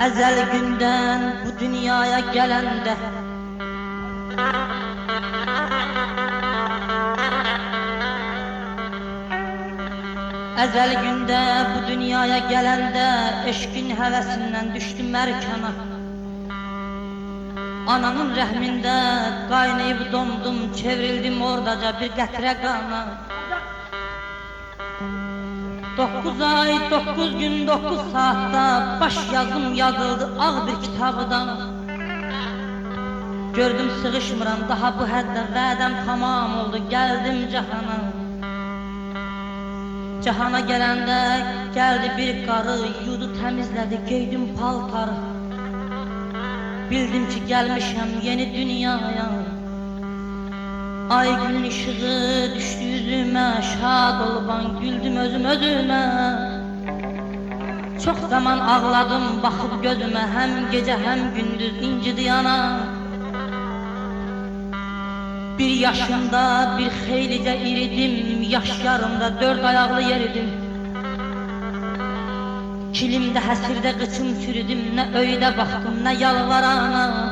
Ezel günden bu dünyaya gelende Ezel günde bu dünyaya gelende eşkin hevesinden düştüm erkana. Ananın rəhmində qaynayıb dondum, çevrildim oradaca bir qətrə qana Dokuz ay, dokuz gün, dokuz saatte baş yazım yazıldı ağ bir kitabıdan. Gördüm sığışmıram daha bu həddə vədəm tamam oldu geldim cahana. Cahana gələndə gəldi bir qarı yudu təmizlədi geydim paltarı. Bildim ki gelmişəm yeni dünyaya Ay gün ışığı düştü yüzüme Şad olban güldüm özüm özüme. Çok zaman ağladım bakıp gözüme Hem gece hem gündüz incidi yana Bir yaşımda bir xeylice iridim Yaş yarımda dört ayaklı yeridim. Kilimde həsirdə qıçım sürüdüm Nə öydə baxdım nə yalvarana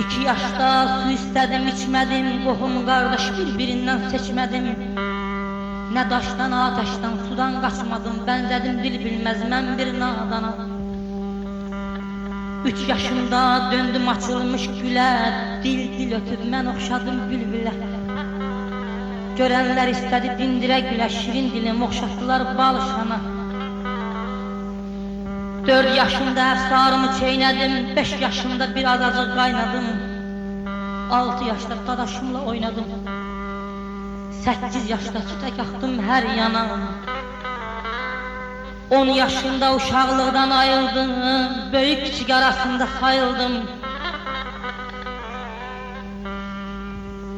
İki yaşda su istədim, içmədim, qohum qardaş bir-birindən seçmədim. Nə daşdan, atəşdən, sudan qaçmadım, bənzədim dil bilməz mən bir nadana. Üç yaşımda döndüm açılmış gülə, dil-dil ötüb mən oxşadım bülbülə. Görənlər istədi dindirə gülə, şirin dilim oxşatdılar balışana. Dört yaşımda əfsarımı çeynədim Beş yaşımda bir azacıq qaynadım Altı yaşda dadaşımla oynadım. Səkkiz yaşda tütək axdım hər yana. On yaşında uşaqlıqdan ayıldım Böyük küçük arasında sayıldım.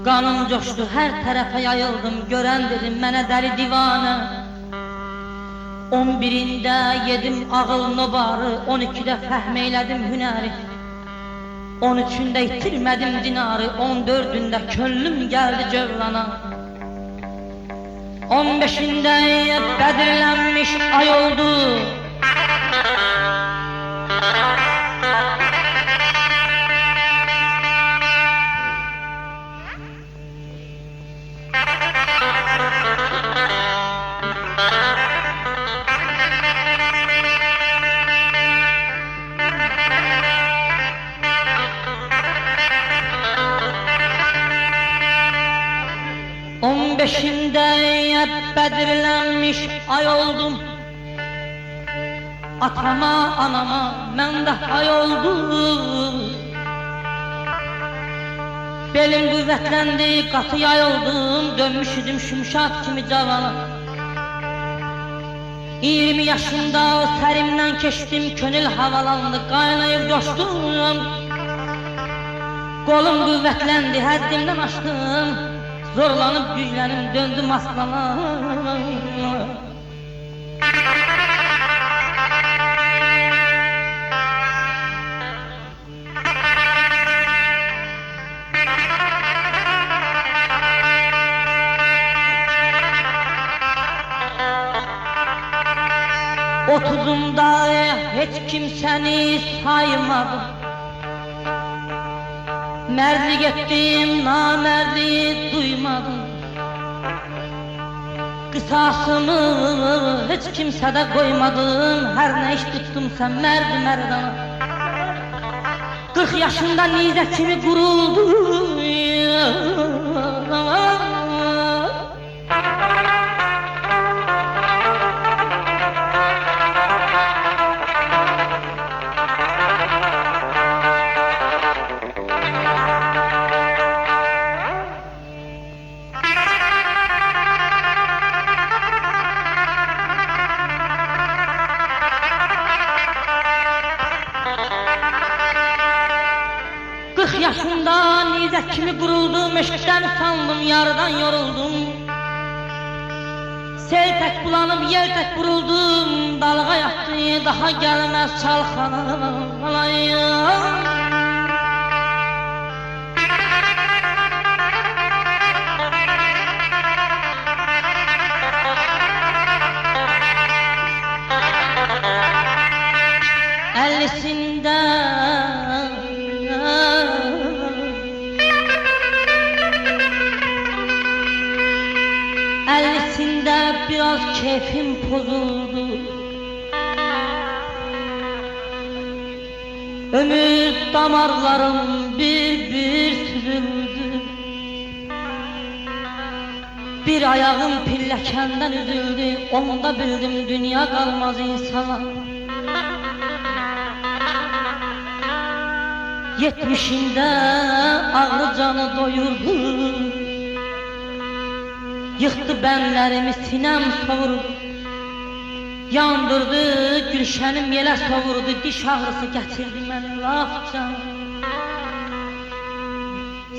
Qanım coşdu hər tərəfə yayıldım. Görən dedim mənə dəli divanə On birində yedim ağıl nobarı On ikidə fəhm eylədim hünəri On üçündə itirmədim dinarı On dördündə könlüm gəldi cövlana On beşində bədirlənmiş ay oldu On beşinde bədirlənmiş ay oldum Atama, anama mən də hay oldum Belim qüvvətləndi, qatı yay oldum Dönmüş idim şümşat kimi cavana. 20 yaşında o sərimdən keçdim Könül havalandı, qaynayıb coşdum. Kolum qüvvətləndi, həddimdən aşdım Zorlanıp güclənim döndüm aslana. Otuzumda hiç kimseni saymadım Merdi ettim, namerdi duymadım. Kısasımı hiç kimsede koymadım Her ne iş tuttumsa merdi merdana. Kırk yaşında nize kimi kuruldu yaşında nizə kimi quruldum Eşqdən sandım, yarıdan yoruldum. Sel tək bulanıb, yel tək vuruldum Dalğa yatdı, daha gəlməz çalxalayım keyfim pozuldu Ömür damarlarım bir bir süzüldü Bir ayağım pilləkəndən üzüldü. Onda bildim dünya qalmaz insana. Yetmişinde ağrı canı doyurdu. Yıktı benlerimi sinem savurdu Yandırdı gülşenim yele savurdu Diş ağrısı getirdi beni laf can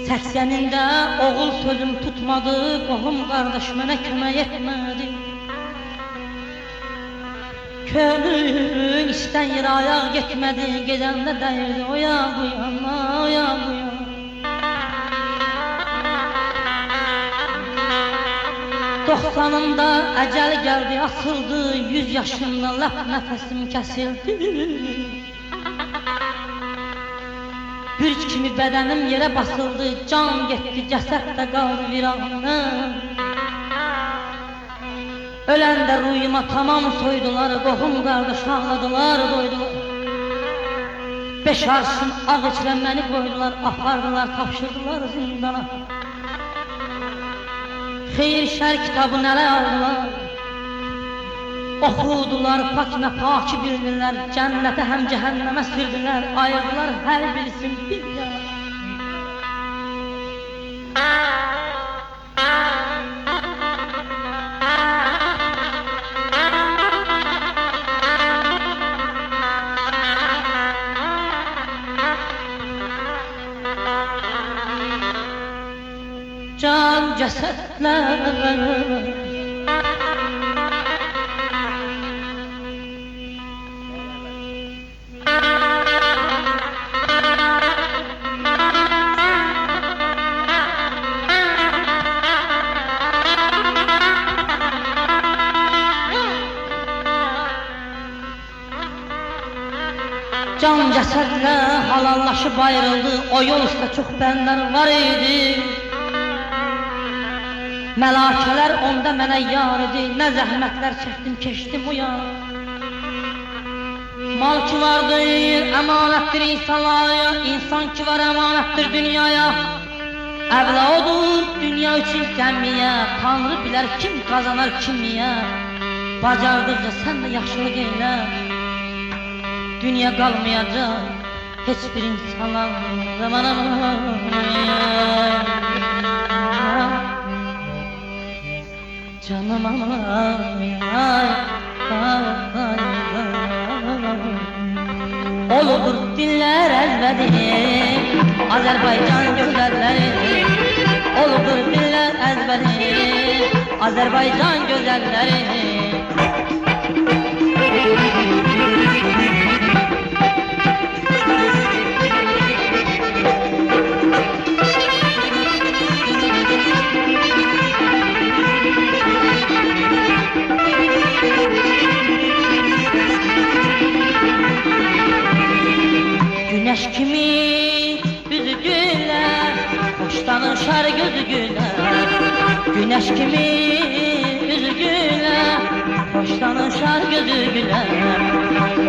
Səksənində oğul sözüm tutmadı Qohum qardaş mənə kömək etmədi. Könül istəyir ayaq getmədi Gedəndə dəyirdi o ya bu yana, o ya bu yana Doksanımda əcəl gəldi, asıldı Yüz yaşımda lap nəfəsim kəsildi. Bürc kimi bədənim yerə basıldı Can getdi, cəsəd də qaldı viranə Öləndə ruyuma tamam soydular Qohum qardaş ağladılar, doydular Beş arşın ağ içrə məni qoydular Apardılar, tapşırdılar zindana Xeyir şər kitabı nələr aldılar Oxudular, pakına paki bildilər Cənnətə həm cəhənnəmə sürdülər Ayırdılar hər birisin bir cesetler Can cesedle halallaşıp ayrıldı. O yol üstə çox bənlər var idi Məlakələr onda mənə yar idi Nə zəhmətlər çəkdim keçdim o yan Mal ki vardır, əmanətdir insanlara İnsan ki var, əmanətdir dünyaya. Əvla odur dünya üçün qəmmiyə Tanrı bilər kim qazanar kimiyə Bacardıqca sən də yaxşılıq eylə Dünya qalmayacaq heç bir insana Zaman Canım Oludur diller ezberi Azerbaycan güzelleri Oludur diller ezberi Azerbaycan güzelleri Hoştan ışar gözü güler Güneş kimi yüzü güler Hoştan ışar gözü güler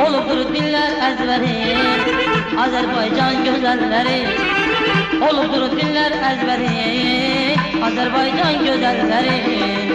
Oludur diller ezberi. Azerbaycan güzelleri Oludur diller ezberi. Azerbaycan güzelleri